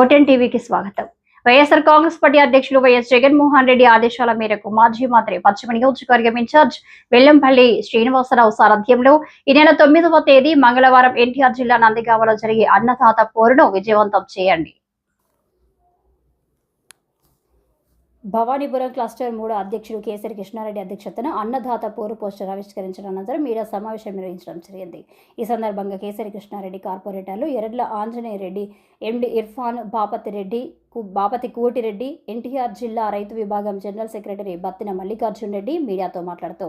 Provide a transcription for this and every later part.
ఓటెన్ టీవీకి స్వాగతం. వైఎస్ఆర్ కాంగ్రెస్ పార్టీ అధ్యక్షులు వైఎస్ జగన్మోహన్ రెడ్డి ఆదేశాల మేరకు మాజీ మంత్రి పశ్చిమ నియోజకవర్గం ఇన్ఛార్జ్ వెల్లంపల్లి శ్రీనివాసరావు సారథ్యంలో ఈ నెల తొమ్మిదవ తేదీ మంగళవారం ఎన్టీఆర్ జిల్లా నందిగామలో జరిగే అన్నదాత పోరును విజయవంతం చేయండి. భవానీపురం క్లస్టర్ మూడు అధ్యక్షుడు కేసరి కృష్ణారెడ్డి అధ్యక్షతన అన్నదాత పోరు పోస్టర్ ఆవిష్కరించిన అనంతరం మీడియా సమావేశం నిర్వహించడం జరిగింది. ఈ సందర్భంగా కేసరి కృష్ణారెడ్డి కార్పొరేటర్లు ఎర్రడ్ల ఆంజనేయ రెడ్డి ఎండి ఇర్ఫాన్ బాపతి రెడ్డి కు- బాపతి కోటిరెడ్డి ఎన్టీఆర్ జిల్లా రైతు విభాగం జనరల్ సెక్రటరీ బత్తిన మల్లికార్జున్ రెడ్డి మీడియాతో మాట్లాడుతూ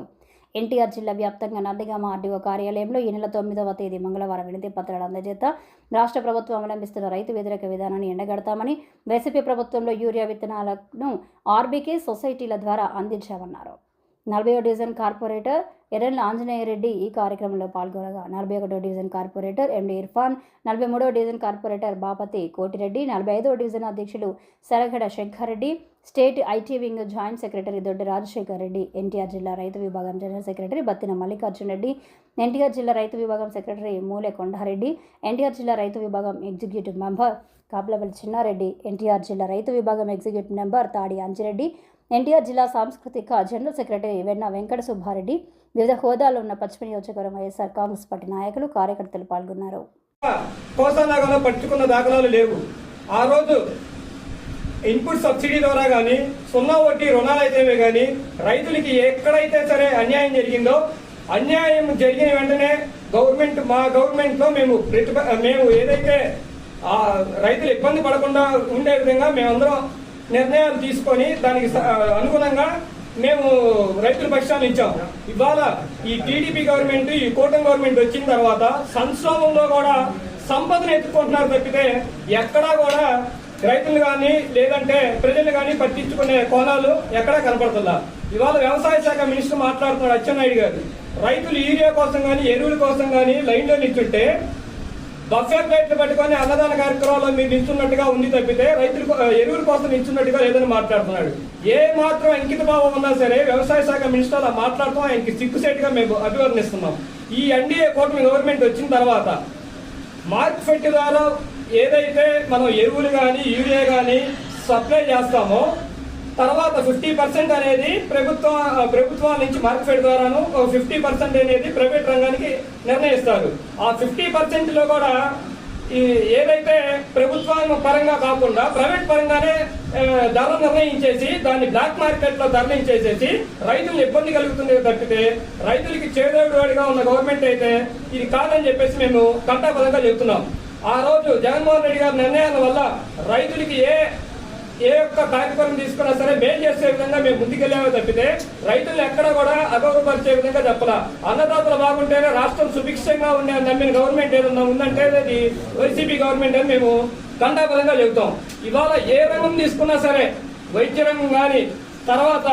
ఎన్టీఆర్ జిల్లా వ్యాప్తంగా నందిగామ ఆర్డీఓ కార్యాలయంలో ఈ నెల తొమ్మిదవ తేదీ మంగళవారం వినతి పత్రాలు అందజేత రాష్ట్ర ప్రభుత్వం అవలంబిస్తున్న రైతు వ్యతిరేక విధానాన్ని ఎండగడతామని వైసీపీ ప్రభుత్వంలో యూరియా విత్తనాలను ఆర్బీకే సొసైటీల ద్వారా అందించామన్నారు. నలభై డివిజన్ కార్పొరేటర్ ఎర్రన్ల ఆంజనేయ రెడ్డి ఈ కార్యక్రమంలో పాల్గొనగా నలభై ఒకటో డివిజన్ కార్పొరేటర్ ఎండి ఇర్ఫాన్ నలభై మూడో డివిజన్ కార్పొరేటర్ బాపతి కోటిరెడ్డి నలభై ఐదో డివిజన్ అధ్యక్షులు Saragada Shankar Reddy state IT wing joint secretary Doddi Rajasekhar Reddy NTR జిల్లా రైతు విభాగం జనరల్ సెక్రటరీ బత్తిన మల్లికార్జున రెడ్డి ఎన్టీఆర్ జిల్లా రైతు విభాగం సెక్రటరీ మూలె కొండారెడ్డి ఎన్టీఆర్ జిల్లా రైతు విభాగం ఎగ్జిక్యూటివ్ మెంబర్ కాపులపల్లి చిన్నారెడ్డి ఎన్టీఆర్ జిల్లా రైతు విభాగం ఎగ్జిక్యూటివ్ మెంబర్ తాడి అంజిరెడ్డి ఎన్టీఆర్ జిల్లా సాంస్కృతిక జనరల్ సెక్రటరీ వెన్న వెంకట సుబ్బారెడ్డి వివిధ హోదాలో ఉన్న పశ్చిమ నియోజకవర్గం వైఎస్ఆర్ కాంగ్రెస్ పార్టీ నాయకులు కార్యకర్తలు పాల్గొన్నారు. కోసానాగాలో పట్టుకున్న దాఖలాలు లేవు. ఆ రోజు ఇన్పుట్ సబ్సిడీ ద్వారా కానీ సున్నా వడ్డీ రుణాలు అయితేనే కానీ రైతులకి ఎక్కడైతే సరే అన్యాయం జరిగిందో అన్యాయం జరిగిన వెంటనే గవర్నమెంట్ మా గవర్నమెంట్లో మేము ప్రతిభ మేము ఏదైతే రైతులు ఇబ్బంది పడకుండా ఉండే విధంగా మేమందరం నిర్ణయాలు తీసుకొని దానికి స- అనుగుణంగా మేము రైతుల పక్షాన్ని ఇచ్చాం. ఇవాళ ఈ టీడీపీ గవర్నమెంట్ ఈ కూటమి గవర్నమెంట్ వచ్చిన తర్వాత సంక్షోభంలో కూడా సంపదను ఎత్తుకుంటున్నారు తప్పితే ఎక్కడా కూడా రైతులు కానీ లేదంటే ప్రజలు కానీ పట్టించుకునే కోణాలు ఎక్కడా కనపడుతుందా? ఇవాళ వ్యవసాయ శాఖ మినిస్టర్ మాట్లాడుతున్నాడు అచ్చెన్నాయుడు గారు. రైతులు యూరియా కోసం కానీ ఎరువుల కోసం కానీ లైన్లో నిల్చుంటే బఫే ప్లేట్లు పట్టుకొని అన్నదాన కార్యక్రమాల్లో మీరు నిల్చున్నట్టుగా ఉంది తప్పితే రైతులు ఎరువుల కోసం నిల్చున్నట్టుగా లేదని మాట్లాడుతున్నాడు. ఏ మాత్రం అంకిత భావం ఉన్నా సరే వ్యవసాయ శాఖ మినిస్టర్ అలా మాట్లాడుతూ ఆయనకి సిగ్గుసేటుగా మేము అభివర్ణిస్తున్నాం. ఈ ఎన్డీఏ కూటమి గవర్నమెంట్ వచ్చిన తర్వాత మార్కెట్ ద్వారా ఏదైతే మనం ఎరువులు కానీ యూరియా కానీ సప్లై చేస్తామో తర్వాత ఫిఫ్టీ పర్సెంట్ అనేది ప్రభుత్వ ప్రభుత్వాల నుంచి మార్కెట్ ద్వారాను ఫిఫ్టీ పర్సెంట్ అనేది ప్రైవేట్ రంగానికి నిర్ణయిస్తారు. ఆ ఫిఫ్టీ పర్సెంట్లో కూడా ఈ ఏదైతే ప్రభుత్వం పరంగా కాకుండా ప్రైవేట్ పరంగానే ధర నిర్ణయించేసి దాన్ని బ్లాక్ మార్కెట్లో ధరలించేసేసి రైతులు ఇబ్బంది కలుగుతుంది తప్పితే రైతులకి చేదోడు వాడిగా ఉన్న గవర్నమెంట్ అయితే ఇది కాదని చెప్పేసి మేము కంటాపదంగా చెబుతున్నాం. ఆ రోజు జగన్మోహన్ రెడ్డి గారి నిర్ణయాల వల్ల రైతులకి ఏ ఏ ఒక్క కార్యక్రమం తీసుకున్నా సరే మేలు చేసే విధంగా మేము ముందుకెళ్ళామే తప్పితే రైతులు ఎక్కడ కూడా అగౌరవపరిచే విధంగా చెప్పలా. అన్నదాతలు బాగుంటేనే రాష్ట్రం సుభిక్షంగా ఉండే నమ్మిన గవర్నమెంట్ ఏదన్నా ఉందంటే అది వైసీపీ గవర్నమెంట్ అని మేము కండాపదంగా చెబుతాం. ఇవాళ ఏ రంగం తీసుకున్నా సరే వైద్య రంగం కానీ తర్వాత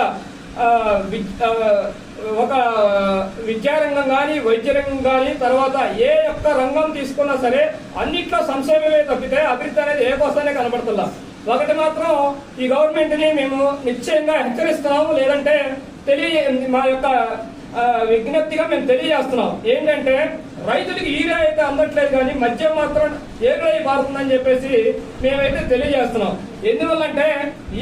ఒక విద్యారంగం కానీ వైద్య రంగం కానీ తర్వాత ఏ యొక్క రంగం తీసుకున్నా సరే అన్నిట్లో సంక్షేమమే తప్పితే అభివృద్ధి అనేది ఏ కోసమే కనబడుతుందా? ఒకటి మాత్రం ఈ గవర్నమెంట్ని మేము నిశ్చయంగా హెచ్చరిస్తున్నాము లేదంటే తెలియ మా యొక్క విజ్ఞప్తిగా మేము తెలియజేస్తున్నాం. ఏంటంటే రైతులకి ఈరే అయితే అందట్లేదు కానీ మద్యం మాత్రం ఏకరై మారుతుందని చెప్పేసి మేమైతే తెలియజేస్తున్నాం. ఎందువల్లంటే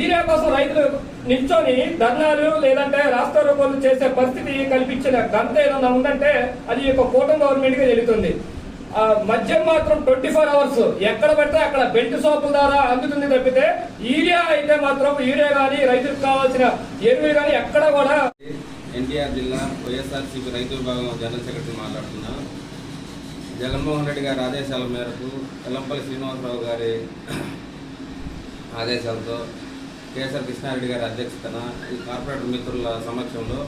ఈరే కోసం రైతులు నిల్చొని ధర్నాలు లేదంటే రాష్ట్ర రూపాలు చేసే పరిస్థితి కల్పించిన ఘనత ఏదన్నా ఉందంటే అది ఒక కూటమి గవర్నమెంట్గా జరుగుతుంది మద్యం మాత్రం ట్వంటీ ఫోర్ అవర్స్. ఎక్కడ పెడితే అక్కడ బెల్ట్ సోపుల ద్వారా అందుతుంది తప్పితే యూరియా అయితే మాత్రం యూరియా కానీ రైతులకు కావాల్సిన ఎరువు కానీ ఎక్కడ కూడా ఎన్టీఆర్ జిల్లా వైఎస్ఆర్సీపీ రైతు విభాగం జనరల్ సెక్రటరీ మాట్లాడుతున్నా. జగన్మోహన్ రెడ్డి గారి ఆదేశాల మేరకు ఎల్లంపల్లి శ్రీనివాసరావు గారి ఆదేశాలతో కేఎస్ఆర్ కృష్ణారెడ్డి గారి అధ్యక్షతన ఈ కార్పొరేటర్ మిత్రుల సమక్షంలో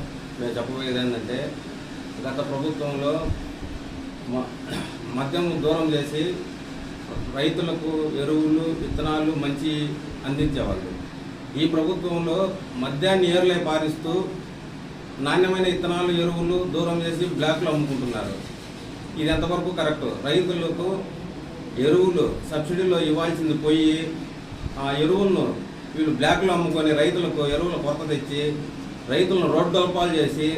మేము చెప్పబోయేది ఏంటంటే గత ప్రభుత్వంలో మ- మద్యం దూరం చేసి రైతులకు ఎరువులు విత్తనాలు మంచి అందించేవాళ్ళు. ఈ ప్రభుత్వంలో మద్యాన్ని ఏర్లే పారిస్తూ నాణ్యమైన విత్తనాలు ఎరువులు దూరం చేసి బ్లాక్లో అమ్ముకుంటున్నారు. ఇది ఎంతవరకు కరెక్ట్? రైతులకు ఎరువులు సబ్సిడీలో ఇవ్వాల్సింది పోయి ఆ ఎరువులను వీళ్ళు బ్లాక్లో అమ్ముకొని రైతులకు ఎరువుల కొరత తెచ్చి రైతులను రోడ్డోల్పాలు చేసి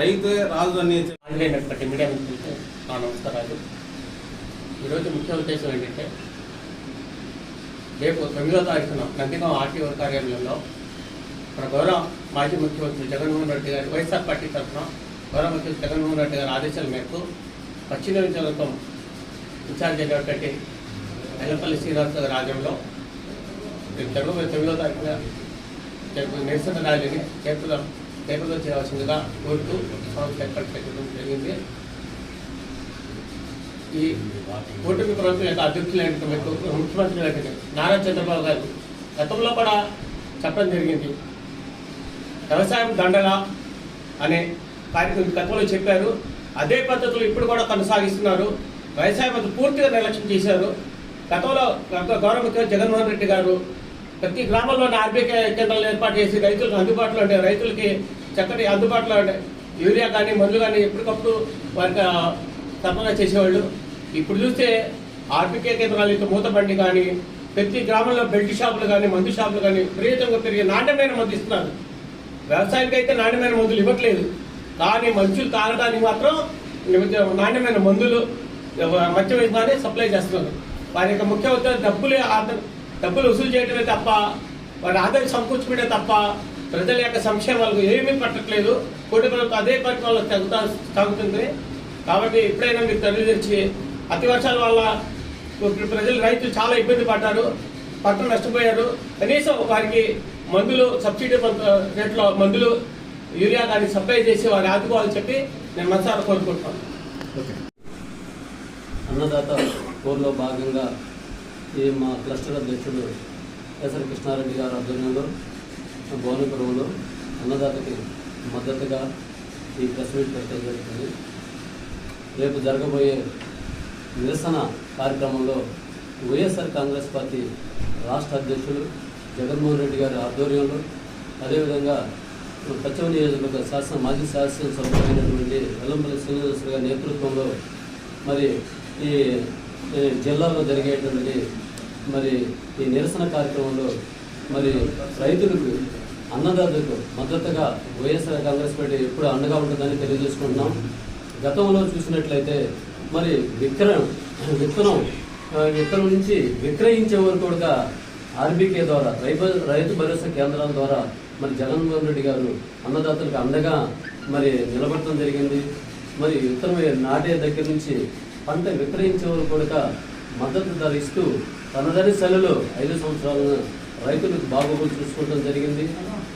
రైతే రాజు అని ఆన్లైనటువంటి మీడియా నా నమస్కారాలు. ఈరోజు ముఖ్య ఉద్దేశం ఏంటంటే రేపు తొమ్మిదో తారీఖున నందిగాం ఆర్టీఓ కార్యాలయంలో మన గౌరవ మాజీ ముఖ్యమంత్రి జగన్మోహన్ రెడ్డి గారి వైఎస్ఆర్ పార్టీ తరఫున గౌరవ ముఖ్యమంత్రి జగన్మోహన్ రెడ్డి గారి ఆదేశాల మేరకు పశ్చిమ నియోజకవర్గం ఇన్ఛార్జ్ అయినటువంటి ఎల్లపల్లి శ్రీనివాస్ గారి రాజ్యంలో రేపు జరగబోయే తొమ్మిదో తెలుగు నిరసన ర్యాలీని చేతుల చేతుల్లో చేయాల్సిందిగా కోరుతూ సంస్థ ఏర్పాటు జరిగింది. ఈ కూటమి ప్రభుత్వం యొక్క అధ్యక్షులైనటువంటి ముఖ్యమంత్రి గారికి నారా చంద్రబాబు గారు గతంలో కూడా చెప్పడం జరిగింది. వ్యవసాయం దండగా అనే కార్యక్రమం గతంలో చెప్పారు. అదే పద్ధతులు ఇప్పుడు కూడా కొనసాగిస్తున్నారు. వ్యవసాయ పద్ధతి పూర్తిగా నిర్లక్ష్యం చేశారు. గతంలో గౌరవ ముఖ్యమంత్రి జగన్మోహన్ రెడ్డి గారు ప్రతి గ్రామంలోని ఆర్బీకే కేంద్రాలు ఏర్పాటు చేసి రైతులకు అందుబాటులో ఉండే రైతులకి చక్కటి అందుబాటులో ఉండే యూరియా కానీ మందులు కానీ ఎప్పటికప్పుడు వారికి సరఫరా చేసేవాళ్ళు. ఇప్పుడు చూస్తే ఆర్బీకే కేంద్రాలు యొక్క మూతబండి కానీ ప్రతి గ్రామంలో బెల్ట్ షాపులు కానీ మందు షాపులు కానీ విపరీతంగా పెరిగి నాణ్యమైన మందు ఇస్తున్నారు. వ్యవసాయానికి అయితే నాణ్యమైన మందులు ఇవ్వట్లేదు. కానీ మనుషులు తాగడానికి మాత్రం నాణ్యమైన మందులు మద్యం వేసినారే సప్లై చేస్తున్నారు. వారి యొక్క ముఖ్య ఉద్దేశం డబ్బులు ఆర్థిక డబ్బులు వసూలు చేయడమే తప్ప వారి ఆదాయం సమకూర్చుకుంటే తప్ప ప్రజల యొక్క సంక్షేమాలకు ఏమీ పట్టట్లేదు. కోటి ప్రభుత్వం అదే పరిపాలన తగ్గుతా తగ్గుతుంది కాబట్టి ఎప్పుడైనా మీరు తెలియజేసి అతి వర్షాల వల్ల ఇప్పుడు ప్రజలు రైతులు చాలా ఇబ్బంది పడ్డారు. పంటలు నష్టపోయారు. కనీసం వారికి మందులు సబ్సిడీ రేట్లో మందులు యూరియా దాన్ని సప్లై చేసి వారి ఆదుకోవాలని చెప్పి నేను మనసారా కోరుకుంటున్నాను. అన్నదాత కోర్లో భాగంగా ఈ మా క్లస్టర్ అధ్యక్షుడు ఎస్ఆర్ కృష్ణారెడ్డి గారి ఆధ్వర్యంలో భువనపురంలో అన్నదాతకి మద్దతుగా ఈ ప్రెస్ మీట్ పెట్టడం జరుగుతుంది. రేపు జరగబోయే నిరసన కార్యక్రమంలో వైఎస్ఆర్ కాంగ్రెస్ పార్టీ రాష్ట్ర అధ్యక్షుడు జగన్మోహన్ రెడ్డి గారి ఆధ్వర్యంలో అదేవిధంగా పశ్చిమ నియోజకవర్గ శాసన మాజీ శాసనసభ్యులైనటువంటి వెల్లంపల్లి శ్రీనివాస గారి నేతృత్వంలో మరి ఈ జిల్లాలో జరిగేటువంటి మరి ఈ నిరసన కార్యక్రమంలో మరి రైతులకు అన్నదాతలకు మద్దతుగా వైఎస్ఆర్ కాంగ్రెస్ పార్టీ ఎప్పుడు అండగా ఉంటుందని తెలియజేసుకుంటున్నాం. గతంలో చూసినట్లయితే మరి విక్రయం విత్తనం ఇక్కడ విత్తనం నుంచి విక్రయించే వరకు కూడా ఆర్బీకే ద్వారా రైతు రైతు భరోసా కేంద్రాల ద్వారా మరి జగన్మోహన్ రెడ్డి గారు అన్నదాతలకు అండగా మరి నిలబడటం జరిగింది. మరి విత్తనం నాటే దగ్గర నుంచి పంట విక్రయించే వరకు కూడా మద్దతు ధర ఇస్తూ తనదని సెలలో ఐదు సంవత్సరాలను రైతులకు బాగోగులు చూసుకోవడం జరిగింది.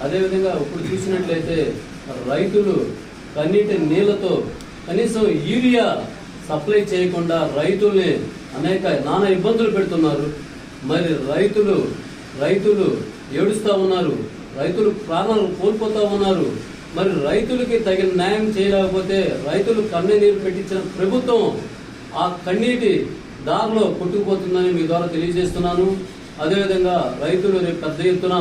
అదేవిధంగా ఇప్పుడు చూసినట్లయితే రైతులు కన్నీటి నీళ్ళతో కనీసం యూరియా సప్లై చేయకుండా రైతుల్ని అనేక నానా ఇబ్బందులు పెడుతున్నారు. మరి రైతులు రైతులు ఏడుస్తూ ఉన్నారు. రైతులు ప్రాణాలు కోల్పోతూ ఉన్నారు. మరి రైతులకి తగిన న్యాయం చేయలేకపోతే రైతులు కన్నీరు పెట్టించిన ప్రభుత్వం ఆ కన్నీటి దారిలో కొట్టుకుపోతుందని మీ ద్వారా తెలియజేస్తున్నాను. అదేవిధంగా రైతులు రేపు పెద్ద ఎత్తున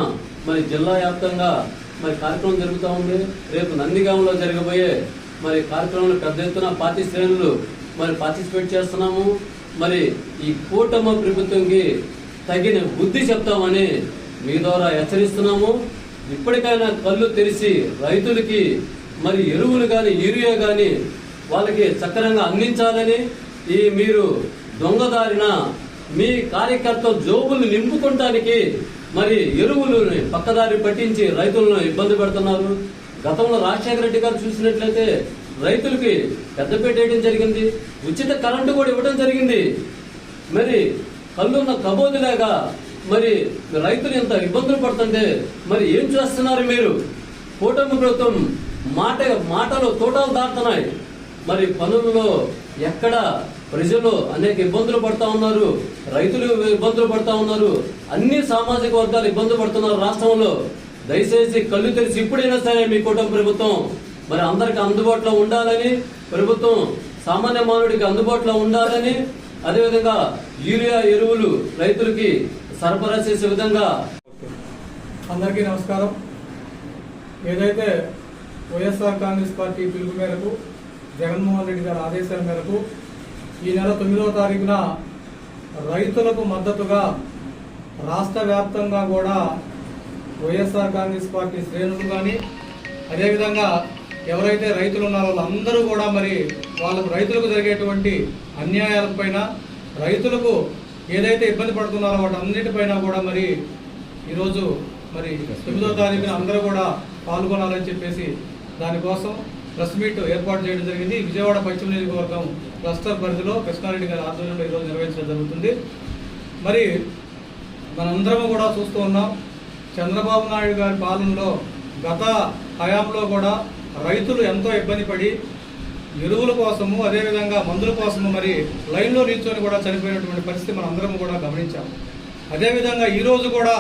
మరి జిల్లా వ్యాప్తంగా మరి కార్యక్రమం జరుగుతూ ఉంది. రేపు నందిగాంలో జరగబోయే మరి కార్యక్రమంలో పెద్ద ఎత్తున పార్టీ శ్రేణులు మరి పార్టిసిపేట్ చేస్తున్నాము. మరి ఈ కూటమి ప్రభుత్వంకి తగిన బుద్ధి చెప్తామని మీ ద్వారా హెచ్చరిస్తున్నాము. ఇప్పటికైనా కళ్ళు తెరిచి రైతులకి మరి ఎరువులు కానీ యూరియా కానీ వాళ్ళకి చక్రంగా అందించాలని ఈ మీరు దొంగదారిన మీ కార్యకర్త జోబులు నింపుకుంటానికి మరి ఎరువులు పక్కదారి పట్టించి రైతులను ఇబ్బంది పెడుతున్నారు. గతంలో రాజశేఖర రెడ్డి గారు చూసినట్లయితే రైతులకి పెద్దపేట వేయడం జరిగింది. ఉచిత కరెంటు కూడా ఇవ్వడం జరిగింది. మరి కళ్ళున్న కబోదిలాగా మరి రైతులు ఎంత ఇబ్బందులు పడుతుంటే మరి ఏం చేస్తున్నారు మీరు? కూటమి ప్రభుత్వం మాట మాటలు తోటలు దాటుతున్నాయి. మరి పనుల్లో ఎక్కడ ప్రజలు అనేక ఇబ్బందులు పడతా ఉన్నారు రైతులు ఇబ్బందులు పడతా ఉన్నారు అన్ని సామాజిక వర్గాలు ఇబ్బందులు పడుతున్నారు రాష్ట్రంలో. దయచేసి కళ్ళు తెరిచి ఇప్పుడైనా సరే మీ కుటుంబ ప్రభుత్వం మరి అందరికి అందుబాటులో ఉండాలని ప్రభుత్వం సామాన్య మానవుడికి అందుబాటులో ఉండాలని అదేవిధంగా యూరియా ఎరువులు రైతులకి సరఫరా చేసే విధంగా అందరికీ నమస్కారం. ఏదైతే వైఎస్ఆర్ కాంగ్రెస్ పార్టీ పిలుపు మేరకు జగన్మోహన్ రెడ్డి గారి ఆదేశాల మేరకు ఈ నెల తొమ్మిదవ తారీఖున రైతులకు మద్దతుగా రాష్ట్ర వ్యాప్తంగా కూడా వైఎస్ఆర్ కాంగ్రెస్ పార్టీ శ్రేణులు కానీ అదేవిధంగా ఎవరైతే రైతులు ఉన్నారో వాళ్ళందరూ కూడా మరి వాళ్ళకు రైతులకు జరిగేటువంటి అన్యాయాలపైన రైతులకు ఏదైతే ఇబ్బంది పడుతున్నారో వాటి అన్నిటిపైన కూడా మరి ఈరోజు మరి తొమ్మిదో తారీఖున అందరూ కూడా పాల్గొనాలని చెప్పేసి దానికోసం ప్రెస్ మీట్ ఏర్పాటు చేయడం జరిగింది. విజయవాడ పశ్చిమ నియోజకవర్గం క్లస్టర్ పరిధిలో కృష్ణారెడ్డి గారి ఆధ్వర్యంలో ఈరోజు నిర్వహించడం జరుగుతుంది. మరి మనందరం కూడా చూస్తూ ఉన్నాం చంద్రబాబు నాయుడు గారి పాలనలో గత హయాంలో కూడా రైతులు ఎంతో ఇబ్బంది పడి ఎరువుల కోసము అదేవిధంగా మందుల కోసము మరి లైన్లో నిల్చొని కూడా చనిపోయినటువంటి పరిస్థితి మనం అందరం కూడా గమనించాం. అదేవిధంగా ఈరోజు కూడా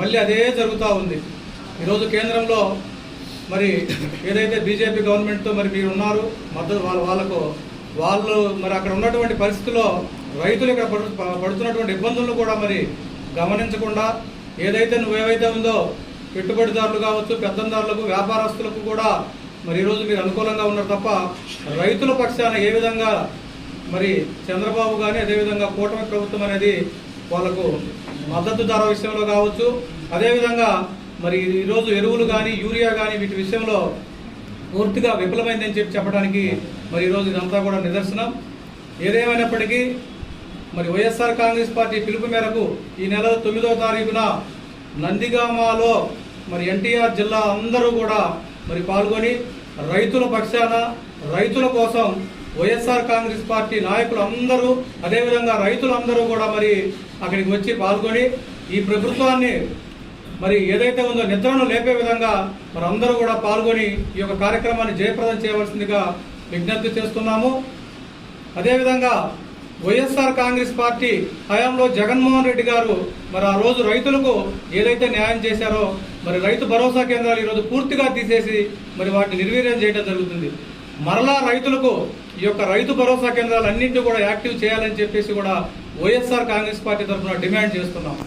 మళ్ళీ అదే జరుగుతూ ఉంది. ఈరోజు కేంద్రంలో మరి ఏదైతే బీజేపీ గవర్నమెంట్తో మరి మీరు ఉన్నారు మద్దతు వాళ్ళ వాళ్ళకు వాళ్ళు మరి అక్కడ ఉన్నటువంటి పరిస్థితుల్లో రైతులు ఇక్కడ పడు పడుతున్నటువంటి ఇబ్బందులను కూడా మరి గమనించకుండా ఏదైతే నువ్వేవైతే ఉందో పెట్టుబడిదారులు కావచ్చు పెద్దందారులకు వ్యాపారస్తులకు కూడా మరి ఈరోజు మీరు అనుకూలంగా ఉన్నారు తప్ప రైతుల పక్షాన ఏ విధంగా మరి చంద్రబాబు కానీ అదేవిధంగా కూటమి ప్రభుత్వం అనేది వాళ్ళకు మద్దతు ధర విషయంలో కావచ్చు అదేవిధంగా మరి ఈరోజు ఎరువులు కానీ యూరియా కానీ వీటి విషయంలో పూర్తిగా విఫలమైందని చెప్పి చెప్పడానికి మరి ఈరోజు ఇదంతా కూడా నిదర్శనం. ఏదేమైనప్పటికీ మరి వైఎస్ఆర్ కాంగ్రెస్ పార్టీ పిలుపు మేరకు ఈ నెల తొమ్మిదవ తారీఖున నందిగామాలో మరి ఎన్టీఆర్ జిల్లా అందరూ కూడా మరి పాల్గొని రైతుల పక్షాన రైతుల కోసం వైఎస్ఆర్ కాంగ్రెస్ పార్టీ నాయకులు అందరూ అదేవిధంగా రైతులందరూ కూడా మరి అక్కడికి వచ్చి పాల్గొని ఈ ప్రభుత్వాన్ని మరి ఏదైతే ఉందో నిద్రను లేపే విధంగా మరి అందరూ కూడా పాల్గొని ఈ యొక్క కార్యక్రమాన్ని జయప్రదం చేయవలసిందిగా విజ్ఞప్తి చేస్తున్నాము. అదేవిధంగా వైఎస్ఆర్ కాంగ్రెస్ పార్టీ హయాంలో జగన్మోహన్ రెడ్డి గారు మరి ఆ రోజు రైతులకు ఏదైతే న్యాయం చేశారో మరి రైతు భరోసా కేంద్రాలు ఈరోజు పూర్తిగా తీసేసి మరి వాటిని నిర్వీర్యం చేయడం జరుగుతుంది. మరలా రైతులకు ఈ యొక్క రైతు భరోసా కేంద్రాలు అన్నింటినీ కూడా యాక్టివ్ చేయాలని చెప్పేసి కూడా వైఎస్ఆర్ కాంగ్రెస్ పార్టీ తరఫున డిమాండ్ చేస్తున్నాం